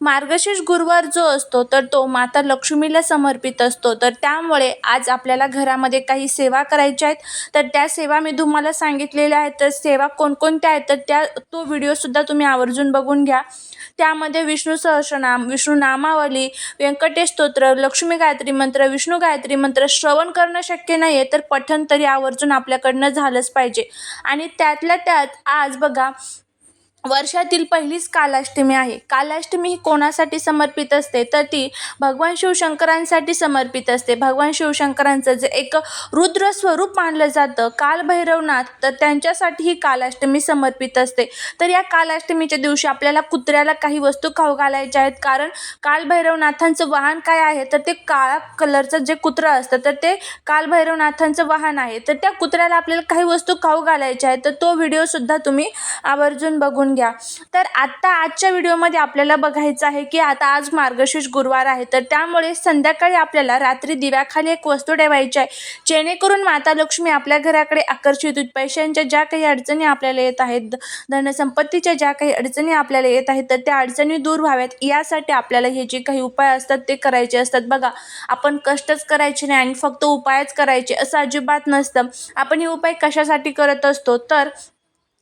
मार्गशीर्ष गुरुवार जो असतो तर तो माता लक्ष्मीला समर्पित असतो. तर त्यामुळे आज आपल्याला घरामध्ये काही सेवा करायच्या आहेत. तर त्या सेवा मी तुम्हाला सांगितलेल्या आहेत. तर सेवा कोणकोणत्या आहेत? तर त्या तो व्हिडिओसुद्धा तुम्ही आवर्जून बघून घ्या. त्यामध्ये विष्णू सहस्रनाम विष्णू नामावली व्यंकटेश स्तोत्र लक्ष्मी गायत्री मंत्र विष्णू गायत्री मंत्र श्रवण करणं शक्य नाही आहे तर पठण तरी आवर्जून आपल्याकडनं झालंच पाहिजे. आणि त्यातल्या त्यात आज बघा वर्षातील पहिलीच कालाष्टमी आहे. कालाष्टमी ही कोणासाठी समर्पित असते? तर ती भगवान शिवशंकरांसाठी समर्पित असते. भगवान शिवशंकरांचं जे एक रुद्र स्वरूप मानलं जातं कालभैरवनाथ तर त्यांच्यासाठी ही कालाष्टमी समर्पित असते. तर या कालाष्टमीच्या दिवशी आपल्याला कुत्र्याला काही वस्तू खाऊ घालायच्या आहेत. कारण कालभैरवनाथांचं वाहन काय आहे? तर ते काळा कलरचं जे कुत्रं असतं तर ते कालभैरवनाथांचं वाहन आहे. तर त्या कुत्र्याला आपल्याला काही वस्तू खाऊ घालायच्या आहेत. तर तो व्हिडिओसुद्धा तुम्ही आवर्जून बघून घ्या. तर आत्ता आजच्या व्हिडिओमध्ये आपल्याला बघायचं आहे की आता आज मार्गशीर्ष गुरुवार आहे. तर त्यामुळे संध्याकाळी आपल्याला रात्री दिव्याखाली एक वस्तू ठेवायची आहे. जेणेकरून माता लक्ष्मी आपल्या घराकडे आकर्षित होईल. पैशांच्या ज्या काही अडचणी आपल्याला येत आहेत धनसंपत्तीच्या ज्या काही अडचणी आपल्याला येत आहेत तर त्या अडचणी दूर व्हाव्यात. यासाठी आपल्याला हे जे काही उपाय असतात ते करायचे असतात. बघा आपण कष्टच करायचे नाही आणि फक्त उपायच करायचे असं अजिबात नसतं. आपण हे उपाय कशासाठी करत असतो? तर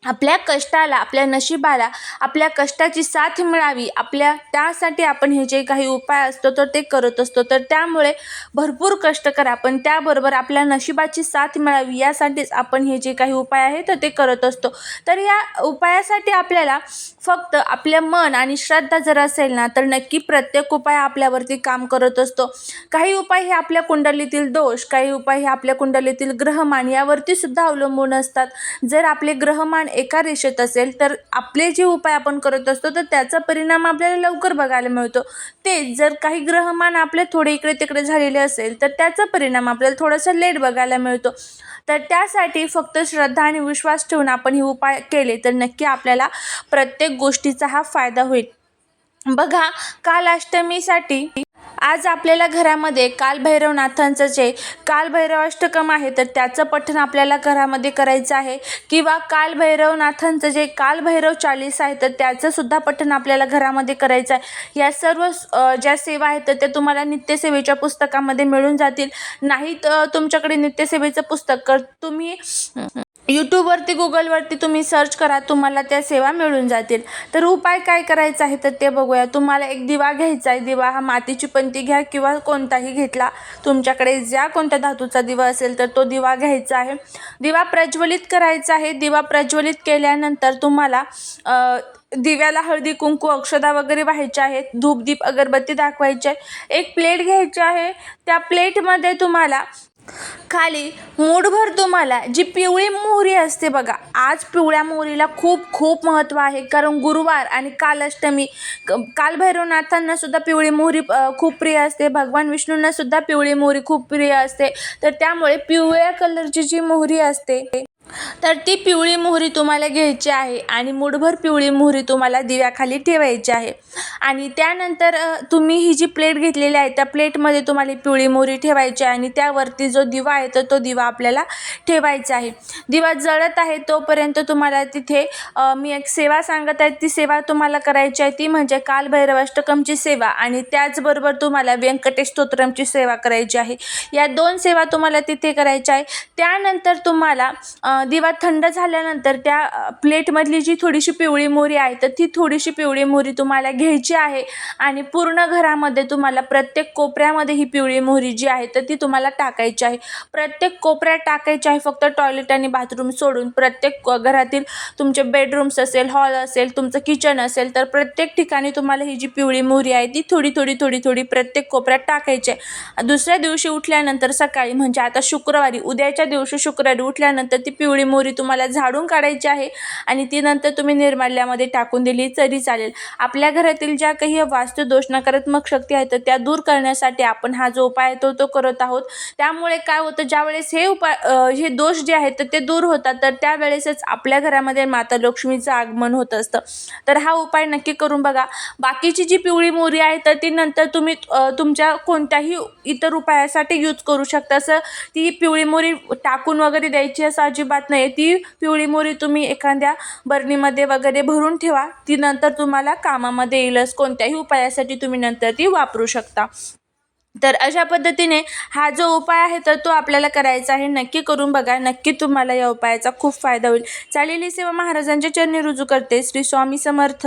आपल्या कष्टाला आपल्या नशिबाला आपल्या कष्टाची साथ मिळावी आपल्या त्यासाठी आपण हे जे काही उपाय असतो तर ते करत असतो. तर त्यामुळे भरपूर कष्ट करा पण त्याबरोबर आपल्या नशिबाची साथ मिळावी यासाठीच आपण हे जे काही उपाय आहे तर ते करत असतो. तर या उपायासाठी आपल्याला फक्त आपलं मन आणि श्रद्धा जर असेल ना तर नक्की प्रत्येक उपाय आपल्यावरती काम करत असतो. काही उपाय हे आपल्या कुंडलीतील दोष काही उपाय हे आपल्या कुंडलीतील ग्रहमान यावरती सुद्धा अवलंबून असतात. जर आपले ग्रहमान एका रेषेत असेल तर आपले जे उपाय आपण करत असतो तर त्याचा परिणाम आपल्याला लवकर बघायला मिळतो. तेच जर काही ग्रहमान आपले थोडे इकडे तिकडे झालेले असेल तर त्याचा परिणाम आपल्याला थोडासा लेट बघायला मिळतो. तर त्यासाठी फक्त श्रद्धा आणि विश्वास ठेवून आपण हे उपाय केले तर नक्की आपल्याला प्रत्येक गोष्टीचा हा फायदा होईल. बघा कालाष्टमीसाठी आज आपल्याला घरामध्ये कालभैरवनाथांचं जे कालभैरव अष्टकम आहे तर त्याचं पठण आपल्याला घरामध्ये करायचं आहे. किंवा कालभैरवनाथांचं जे कालभैरव चालीस आहे तर त्याचंसुद्धा पठण आपल्याला घरामध्ये करायचं आहे. या सर्व ज्या सेवा आहेत तर त्या तुम्हाला नित्यसेवेच्या पुस्तकामध्ये मिळून जातील. नाहीत तर तुमच्याकडे नित्यसेवेचं पुस्तक तर तुम्ही यूट्यूबवरती गुगलवरती तुम्ही सर्च करा तुम्हाला त्या सेवा मिळून जातील. तर उपाय काय करायचा आहे तर ते बघूया. तुम्हाला एक दिवा घ्यायचा आहे. दिवा हा मातीची पंती घ्या किंवा कोणताही घेतला. तुमच्याकडे ज्या कोणत्या धातूचा दिवा असेल तर तो दिवा घ्यायचा आहे. दिवा प्रज्वलित करायचा आहे. दिवा प्रज्वलित केल्यानंतर तुम्हाला दिव्याला हळदी कुंकू अक्षदा वगैरे व्हायच्या आहेत. धूपदीप अगरबत्ती दाखवायची आहे. एक प्लेट घ्यायची आहे. त्या प्लेटमध्ये तुम्हाला खाली मूठभर तुम्हाला जी पिवळी मोहरी असते बघा. आज पिवळ्या मोहरीला खूप खूप महत्त्व आहे. कारण गुरुवार आणि कालाष्टमी क- कालभैरवनाथांना सुद्धा पिवळी मोहरी खूप प्रिय असते. भगवान विष्णूंना सुद्धा पिवळी मोहरी खूप प्रिय असते. तर त्यामुळे पिवळ्या कलरची जी मोहरी असते तर ती पिवळी मोहरी तुम्हाला घ्यायची आहे आणि मुठभर पिवळी मोहरी तुम्हाला दिव्याखाली ठेवायची आहे. आणि त्यानंतर तुम्ही ही जी प्लेट घेतलेली आहे त्या प्लेटमध्ये तुम्हाला पिवळी मोहरी ठेवायची आहे आणि त्यावरती जो दिवा आहे तर तो दिवा आपल्याला ठेवायचा आहे. दिवा जळत आहे तोपर्यंत तुम्हाला तिथे मी एक सेवा सांगत आहे ती सेवा तुम्हाला करायची आहे ती म्हणजे कालभैरवाष्टकमची सेवा आणि त्याचबरोबर तुम्हाला व्यंकटेश स्तोत्रमची सेवा करायची आहे. या दोन सेवा तुम्हाला तिथे करायच्या आहे. त्यानंतर तुम्हाला दिवा थंड झाल्यानंतर त्या प्लेटमधली जी थोडीशी पिवळी मोहरी आहे तर ती थोडीशी पिवळी मोहरी तुम्हाला घ्यायची आहे आणि पूर्ण घरामध्ये तुम्हाला प्रत्येक कोपऱ्यामध्ये ही पिवळी मोहरी जी आहे तर ती तुम्हाला टाकायची आहे. प्रत्येक कोपऱ्यात टाकायची आहे फक्त टॉयलेट आणि बाथरूम सोडून. प्रत्येक घरातील तुमचे बेडरूम्स असेल हॉल असेल तुमचं किचन असेल तर प्रत्येक ठिकाणी तुम्हाला ही जी पिवळी मोहरी आहे ती थोडी थोडी थोडी थोडी प्रत्येक कोपऱ्यात टाकायची आहे. दुसऱ्या दिवशी उठल्यानंतर सकाळी म्हणजे आता शुक्रवारी उद्याच्या दिवशी शुक्रवारी उठल्यानंतर ती पिवळी पिवळी मोहरी तुम्हाला झाडून काढायची आहे आणि ती नंतर तुम्ही निर्माल्यामध्ये टाकून दिली तरी चालेल. आपल्या घरातील ज्या काही वास्तुदोष नकारात्मक शक्ती आहेत तर त्या दूर करण्यासाठी आपण हा जो उपाय आहे तो तो करत आहोत. त्यामुळे काय होतं ज्यावेळेस हे उपाय हे दोष जे आहेत तर ते दूर होतात. तर त्यावेळेसच आपल्या घरामध्ये माता लक्ष्मीचं आगमन होत असतं. तर हा उपाय नक्की करून बघा. बाकीची जी पिवळी मोहरी आहे तर ती नंतर तुम्ही तुमच्या कोणत्याही इतर उपायासाठी यूज करू शकता. असं ती पिवळी मोहरी टाकून वगैरे द्यायची असं अजिबात नाही. ती पिवळी मोहरी तुम्ही एखाद्या बरणीमध्ये वगैरे भरून ठेवा. ती नंतर तुम्हाला कामामध्ये येईलच. कोणत्याही उपायासाठी तुम्ही नंतर ती वापरू शकता. तर अशा पद्धतीने हा जो उपाय आहे तर तो आपल्याला करायचा आहे. नक्की करून बघा. नक्की तुम्हाला या उपायाचा खूप फायदा होईल. चालेली सेवा महाराजांच्या चरणी रुजू करते. श्री स्वामी समर्थ.